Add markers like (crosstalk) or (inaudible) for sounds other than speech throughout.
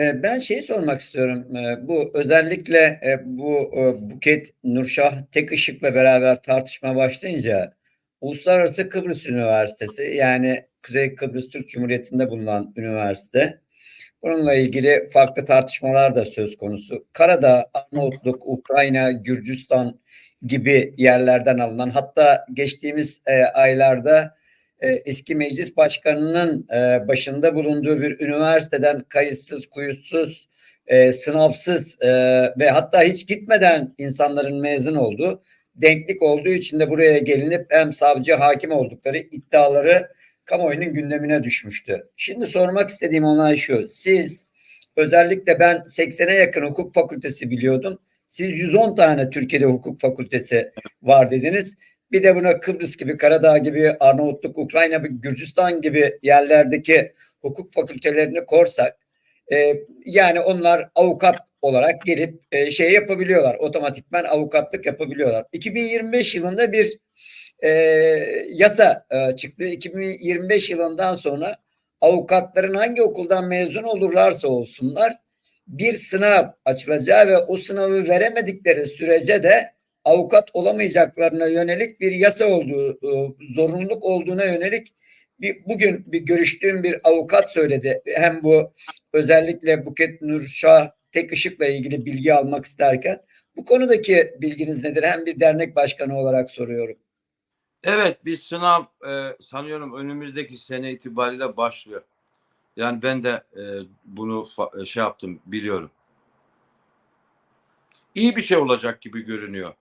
E, Ben şeyi sormak istiyorum. E, Bu özellikle e, bu e, Buket Nurşah tek ışıkla beraber tartışma başlayınca Uluslararası Kıbrıs Üniversitesi yani Kuzey Kıbrıs Türk Cumhuriyeti'nde bulunan üniversite bununla ilgili farklı tartışmalar da söz konusu. Karadağ, Arnavutluk, Ukrayna, Gürcistan gibi yerlerden alınan hatta geçtiğimiz e, aylarda e, eski meclis başkanının e, başında bulunduğu bir üniversiteden kayıtsız, kuyutsuz, e, sınavsız e, ve hatta hiç gitmeden insanların mezun olduğu denklik olduğu için de buraya gelinip hem savcı hakim oldukları iddiaları kamuoyunun gündemine düşmüştü. Şimdi sormak istediğim olay şu. Siz özellikle ben 80'e yakın hukuk fakültesi biliyordum. Siz 110 tane Türkiye'de hukuk fakültesi var dediniz. Bir de buna Kıbrıs gibi, Karadağ gibi, Arnavutluk, Ukrayna gibi, Gürcistan gibi yerlerdeki hukuk fakültelerini korsak e, yani onlar avukat olarak gelip e, şey yapabiliyorlar. Otomatikman avukatlık yapabiliyorlar. 2025 yılında bir e, yasa e, çıktı. 2025 yılından sonra avukatların hangi okuldan mezun olurlarsa olsunlar bir sınav açılacağı ve o sınavı veremedikleri sürece de avukat olamayacaklarına yönelik bir yasa olduğu, e, zorunluluk olduğuna yönelik bir, bugün bir görüştüğüm bir avukat söyledi. Hem bu özellikle Buket Nurşah tek ışıkla ilgili bilgi almak isterken bu konudaki bilginiz nedir? Hem bir dernek başkanı olarak soruyorum. Evet bir sınav e, sanıyorum önümüzdeki sene itibariyle başlıyor. Yani ben de e, bunu fa- şey yaptım biliyorum. İyi bir şey olacak gibi görünüyor.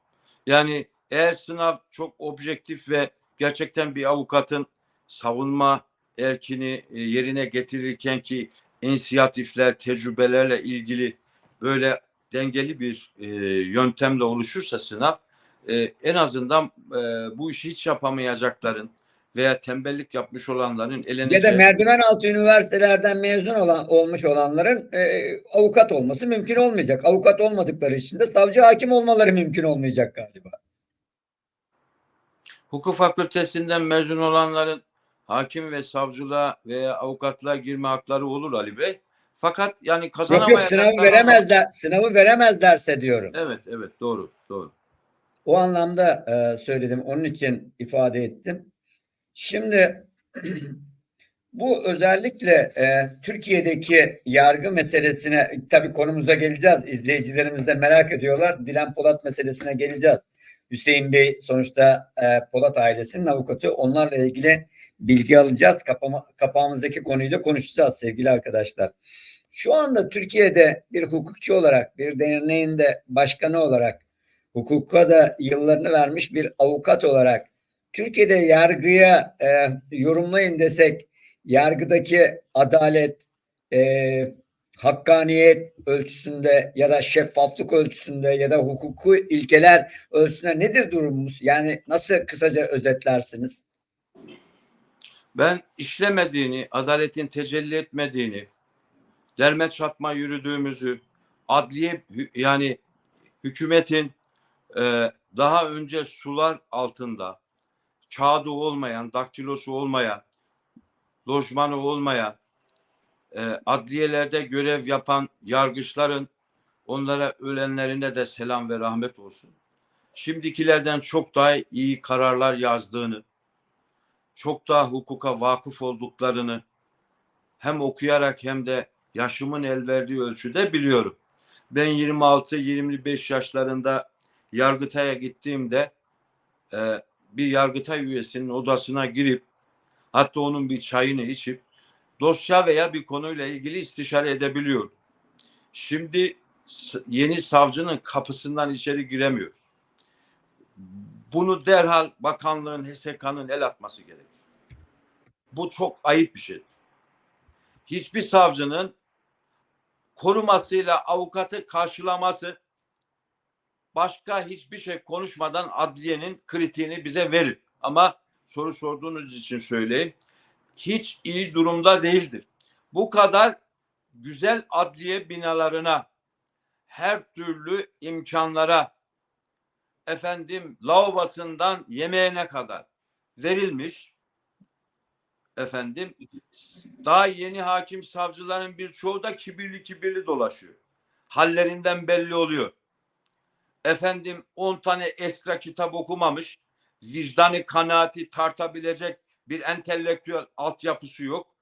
Yani eğer sınav çok objektif ve gerçekten bir avukatın savunma erkini e, yerine getirirken ki inisiyatifler, tecrübelerle ilgili böyle dengeli bir e, yöntemle oluşursa sınav e, en azından e, bu işi hiç yapamayacakların veya tembellik yapmış olanların eleneceği Ya da merdiven altı üniversitelerden mezun olan olmuş olanların e, avukat olması mümkün olmayacak. Avukat olmadıkları için de savcı hakim olmaları mümkün olmayacak galiba. hukuk fakültesinden mezun olanların hakim ve savcılığa veya avukatlığa girme hakları olur Ali Bey. Fakat yani Yok kazanamayacaklar. yok sınavı veremezler. Sınavı veremezlerse diyorum. Evet evet doğru doğru. O anlamda e, söyledim. Onun için ifade ettim. Şimdi (clears throat) bu özellikle e, Türkiye'deki yargı meselesine tabii konumuza geleceğiz. İzleyicilerimiz de merak ediyorlar. Dilan Polat meselesine geleceğiz. Hüseyin Bey sonuçta e, Polat ailesinin avukatı. Onlarla ilgili bilgi alacağız. Kapama, kapağımızdaki konuyu da konuşacağız sevgili arkadaşlar. Şu anda Türkiye'de bir hukukçu olarak, bir derneğin de başkanı olarak, hukuka da yıllarını vermiş bir avukat olarak Türkiye'de yargıya e, yorumlayın desek yargıdaki adalet, e, hakkaniyet ölçüsünde ya da şeffaflık ölçüsünde ya da hukuku ilkeler ölçüsünde nedir durumumuz? Yani nasıl kısaca özetlersiniz? Ben işlemediğini, adaletin tecelli etmediğini, derme çatma yürüdüğümüzü, adliye yani hükümetin e, daha önce sular altında kağıdı olmayan, daktilosu olmayan, lojmanı olmayan, e, adliyelerde görev yapan yargıçların onlara ölenlerine de selam ve rahmet olsun. Şimdikilerden çok daha iyi kararlar yazdığını, çok daha hukuka vakıf olduklarını hem okuyarak hem de yaşımın el verdiği ölçüde biliyorum. Ben 26-25 yaşlarında Yargıtay'a gittiğimde e, bir Yargıtay üyesinin odasına girip hatta onun bir çayını içip dosya veya bir konuyla ilgili istişare edebiliyorum. Şimdi yeni savcının kapısından içeri giremiyor. Bunu derhal bakanlığın, HSK'nın el atması gerekir. Bu çok ayıp bir şey. Hiçbir savcının korumasıyla avukatı karşılaması başka hiçbir şey konuşmadan adliyenin kritiğini bize verir. Ama soru sorduğunuz için söyleyeyim. Hiç iyi durumda değildir. Bu kadar güzel adliye binalarına her türlü imkanlara efendim lavabasından yemeğine kadar verilmiş efendim daha yeni hakim savcıların birçoğu da kibirli kibirli dolaşıyor. Hallerinden belli oluyor. Efendim 10 tane ekstra kitap okumamış, vicdanı kanaati tartabilecek bir entelektüel altyapısı yok.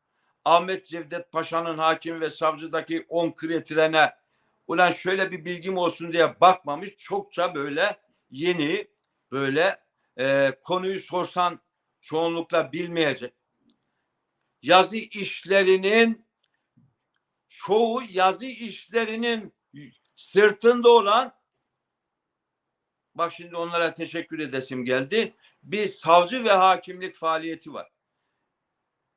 Ahmet Cevdet Paşa'nın hakim ve savcıdaki 10 kriterine ulan şöyle bir bilgim olsun diye bakmamış. Çokça böyle yeni böyle e, konuyu sorsan çoğunlukla bilmeyecek. Yazı işlerinin çoğu yazı işlerinin sırtında olan bak şimdi onlara teşekkür edesim geldi. Bir savcı ve hakimlik faaliyeti var.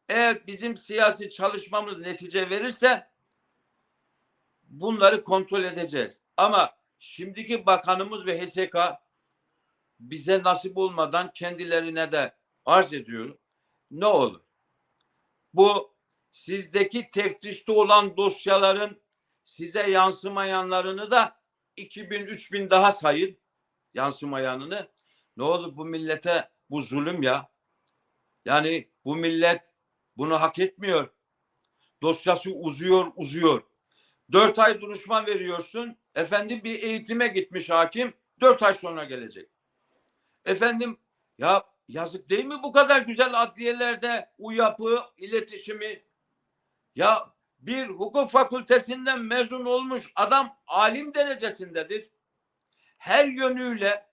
Eğer bizim siyasi çalışmamız netice verirse bunları kontrol edeceğiz. Ama şimdiki bakanımız ve HSK bize nasip olmadan kendilerine de arz ediyorum. Ne olur? Bu sizdeki teftişte olan dosyaların size yansımayanlarını da 2000 3000 daha sayın yansımayanını. Ne olur bu millete bu zulüm ya. Yani bu millet bunu hak etmiyor. Dosyası uzuyor, uzuyor. Dört ay duruşma veriyorsun. Efendim bir eğitime gitmiş hakim. Dört ay sonra gelecek. Efendim ya yazık değil mi bu kadar güzel adliyelerde UYAP'ı, iletişimi? Ya bir hukuk fakültesinden mezun olmuş adam alim derecesindedir. Her yönüyle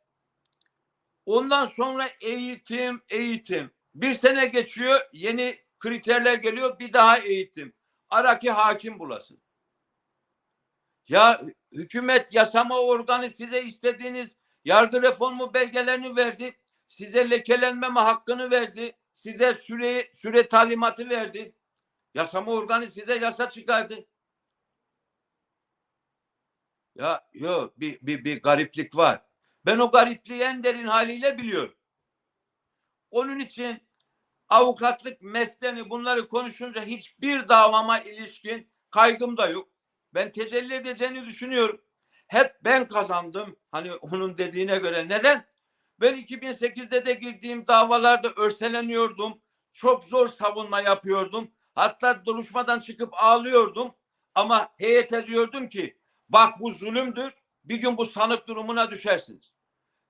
ondan sonra eğitim, eğitim. Bir sene geçiyor, yeni kriterler geliyor, bir daha eğitim. Araki hakim bulasın. Ya hükümet yasama organı size istediğiniz yargı reformu belgelerini verdi. Size lekelenmeme hakkını verdi. Size süre, süre talimatı verdi. Yasama organı size yasa çıkardı. Ya yok bir, bir, bir gariplik var. Ben o garipliği en derin haliyle biliyorum. Onun için avukatlık mesleğini bunları konuşunca hiçbir davama ilişkin kaygım da yok. Ben tecelli edeceğini düşünüyorum. Hep ben kazandım. Hani onun dediğine göre. Neden? Ben 2008'de de girdiğim davalarda örseleniyordum. Çok zor savunma yapıyordum. Hatta duruşmadan çıkıp ağlıyordum. Ama heyete diyordum ki bak bu zulümdür. Bir gün bu sanık durumuna düşersiniz.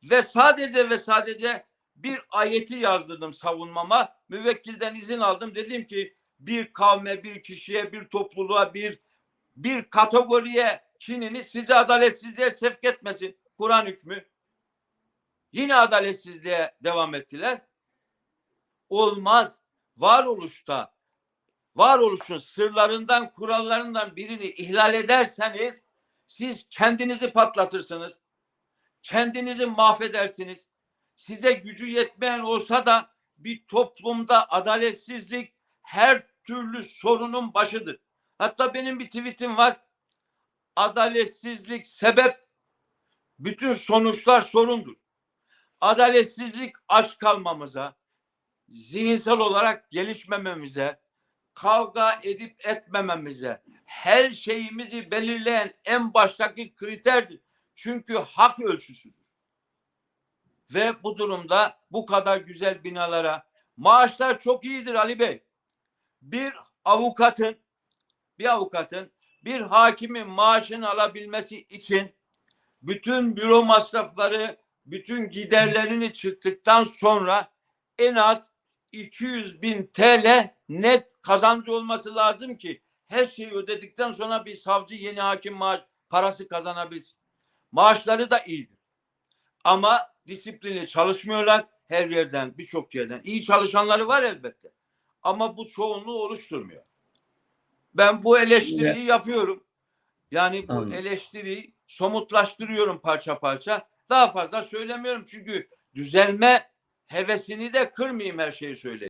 Ve sadece ve sadece bir ayeti yazdırdım savunmama. Müvekkilden izin aldım. Dedim ki bir kavme, bir kişiye, bir topluluğa, bir bir kategoriye Çin'ini sizi adaletsizliğe sevk etmesin. Kur'an hükmü. Yine adaletsizliğe devam ettiler. Olmaz. Varoluşta varoluşun sırlarından, kurallarından birini ihlal ederseniz siz kendinizi patlatırsınız. Kendinizi mahvedersiniz. Size gücü yetmeyen olsa da bir toplumda adaletsizlik her türlü sorunun başıdır. Hatta benim bir tweetim var. Adaletsizlik sebep, bütün sonuçlar sorundur. Adaletsizlik aç kalmamıza, zihinsel olarak gelişmememize, kavga edip etmememize, her şeyimizi belirleyen en baştaki kriterdir. Çünkü hak ölçüsüdür. Ve bu durumda bu kadar güzel binalara maaşlar çok iyidir Ali Bey. Bir avukatın bir avukatın bir hakimin maaşını alabilmesi için bütün büro masrafları, bütün giderlerini çıktıktan sonra en az 200 bin TL net kazancı olması lazım ki her şeyi ödedikten sonra bir savcı yeni hakim maaş parası kazanabilsin. Maaşları da iyidir. Ama disiplinli çalışmıyorlar her yerden, birçok yerden. İyi çalışanları var elbette. Ama bu çoğunluğu oluşturmuyor. Ben bu eleştiriyi Şimdi- yapıyorum. Yani bu Anladım. eleştiriyi somutlaştırıyorum parça parça. Daha fazla söylemiyorum çünkü düzelme hevesini de kırmayayım her şeyi söyleyeyim.